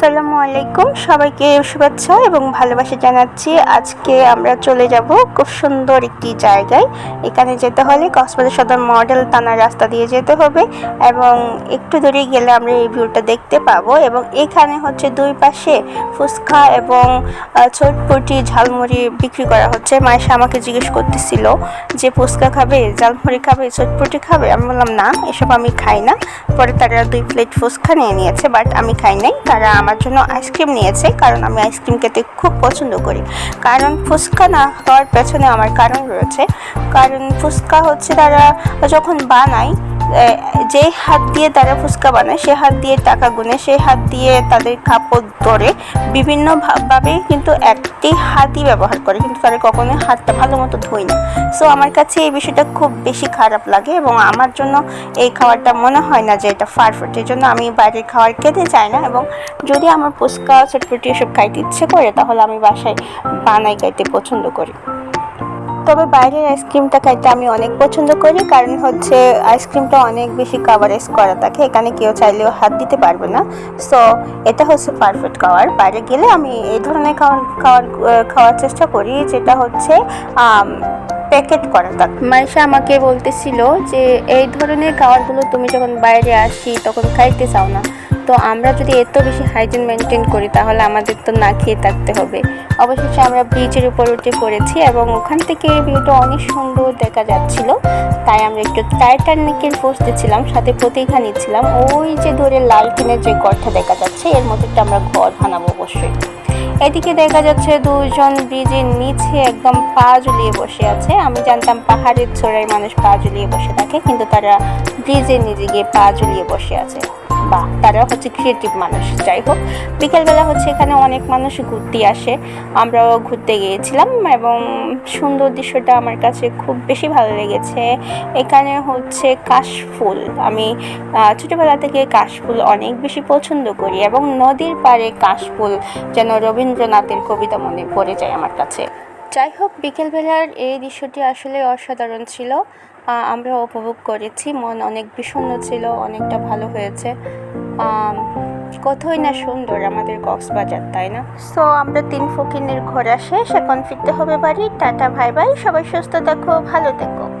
আসসালামু আলাইকুম। সবাইকে শুভেচ্ছা এবং ভালোবাসা জানাচ্ছি। আজকে আমরা চলে যাব খুব সুন্দর একটি জায়গায়। এখানে যেতে হলে কক্সবাজার সদর মডেল থানার রাস্তা দিয়ে যেতে হবে এবং একটু দূরে গেলে আমরা এই ভিউটা দেখতে পাবো এবং এখানে হচ্ছে দুই পাশে ফুচকা এবং চটপটি ঝালমুড়ি বিক্রি করা হচ্ছে। মায়েশা আমাকে জিজ্ঞেস করতেছিল যে ফুচকা খাবে, ঝালমুড়ি খাবে চটপটি খাবে? আমি বললাম, না, এসব আমি খাই না। পরে তারা দুই প্লেট ফুচকা নিয়ে নিয়েছে, বাট আমি খাই নাই। তারা আমার জন্য আইসক্রিম নিয়েছে, কারণ আমি আইসক্রিম খেতে খুব পছন্দ করি। কারণ ফুচকা না হওয়ার পেছনে আমার কারণ রয়েছে। কারণ ফুচকা হচ্ছে তারা যখন বানায় যে হাত দিয়ে তারা ফুচকা বানায়, সে হাত দিয়ে টাকা গুনে সেই হাত দিয়ে তাদের কাপড় ধরে বিভিন্ন ভা- ভাবে কিন্তু একটি হাতই ব্যবহার করে, কিন্তু তারা কখনোই হাতটা ভালো মতো ধোয় না। সো আমার কাছে এই বিষয়টা খুব বেশি খারাপ লাগে এবং আমার জন্য এই খাবারটা মনে হয় না যে এটা পারফেক্ট এই জন্য আমি বাইরের খাবার খেতে চাই না এবং যদি আমার ফুচকা চটপটি এসব খাইতে ইচ্ছে করে, তাহলে আমি বাসায় বানাই খাইতে পছন্দ করি। তবে বাইরের আইসক্রিমটা খাইতে আমি অনেক পছন্দ করি, কারণ হচ্ছে আইসক্রিমটা অনেক বেশি কাভারেজ করা থাকে, এখানে কেউ চাইলেও হাত দিতে পারবে না। সো এটা হচ্ছে পারফেক্ট খাবার বাইরে গেলে আমি এই ধরনের খাওয়ার খাওয়ার খাওয়ার চেষ্টা করি, যেটা হচ্ছে প্যাকেট করা থাকে। মাইশা আমাকে বলতেছিল যে, এই ধরনের খাবারগুলো তুমি যখন বাইরে আসি, তখন খাইতে চাও না। তো আমরা যদি এত বেশি হাইজিন মেনটেন করি, তাহলে আমাদের তো না খেয়ে থাকতে হবে। অবশেষে আমরা ব্রিজের উপর উঠে পড়েছি এবং ওখান থেকে ভিউটা অনেক সুন্দর দেখা যাচ্ছিল। তাই আমরা একটু টাইটানিকের পোস্টে ছিলাম, সাথে প্রতীক্ষা নিচ্ছিলাম। ওই যে দূরে লাল টিনের যে ঘরটা দেখা যাচ্ছে, এর মধ্যে একটা আমরা ঘর বানাবো অবশ্যই। এদিকে দেখা যাচ্ছে দুজন ব্রিজের নিচে একদম পা ঝুলিয়ে বসে আছে। আমি জানতাম পাহাড়ের চূড়ায় মানুষ পা ঝুলিয়ে বসে থাকে, কিন্তু তারা ব্রিজের নিচে গিয়ে পা ঝুলিয়ে বসে আছে। বা তারা হচ্ছে ক্রিয়েটিভ মানুষ। যাই হোক, বিকেলবেলা হচ্ছে এখানে অনেক মানুষ ঘুরতে আসে। আমরাও ঘুরতে গিয়েছিলাম এবং সুন্দর দৃশ্যটা আমার কাছে খুব বেশি ভালো লেগেছে। এখানে হচ্ছে কাশফুল। আমি ছোটোবেলা থেকে কাশফুল অনেক বেশি পছন্দ করি এবং নদীর পাড়ে কাশফুল যেন রবীন্দ্রনাথের কবিতা মনে পড়ে যায় আমার কাছে। যাই হোক বিকেলবেলার এই দৃশ্যটি আসলে অসাধারণ ছিল। আমরা উপভোগ করেছি। মন অনেক বিষণ্ণ ছিল, অনেকটা ভালো হয়েছে। কতই না সুন্দর আমাদের কক্সবাজার, তাই না? সো, আমরা তিন ফকিনের ঘোরা শেষ। এখন ফিরতে হবে বাড়ি। টাটা ভাই ভাই সবাই সুস্থ দেখো ভালো থেকো।